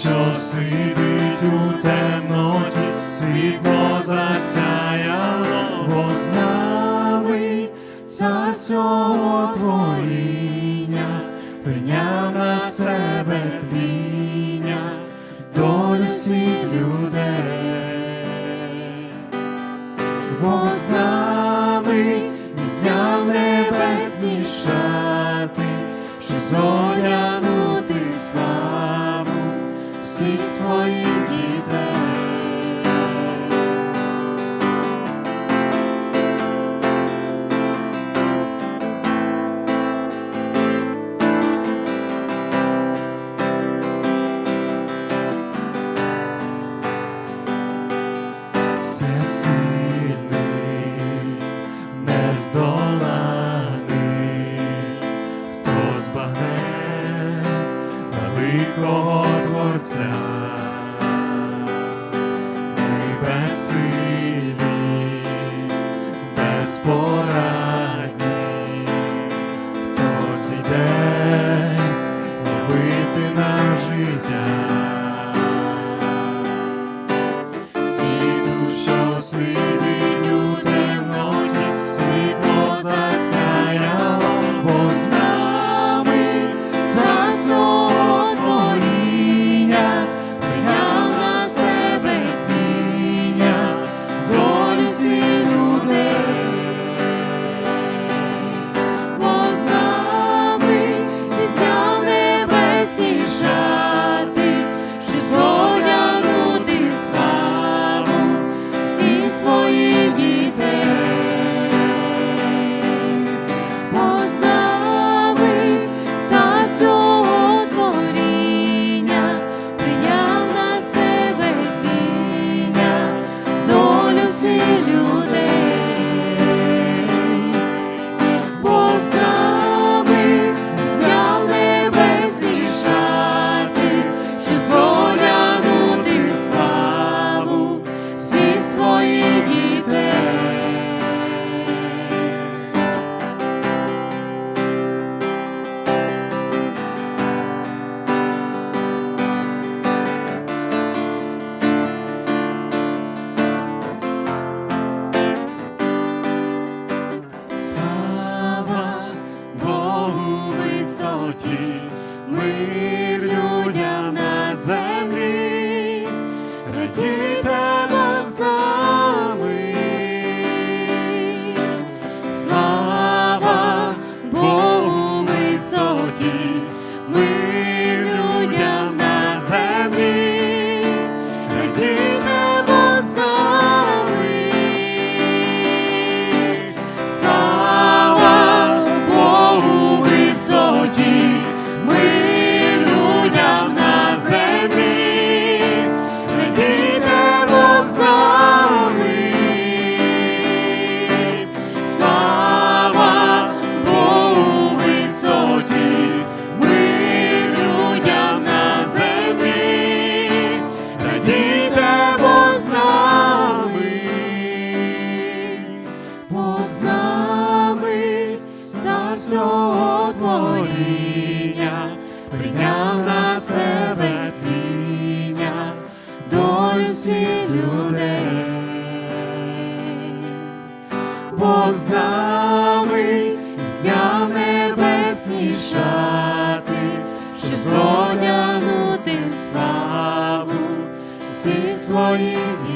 що сидить у темноті, світло засяяло, бо з нами цар всього творіння, прийняв на себе тління, долю всіх людей. Бо з нами зняв небесні шати, щоб зодягнути всіх своїх дітей. Всесильний, нездоланий, хто збагне великого Творця, ми безсилі, безпорадні, всього творіння, прийняв на себе тління, долю всіх людей. Бо з нами щоб зодягнути в славу всіх своїх дітей.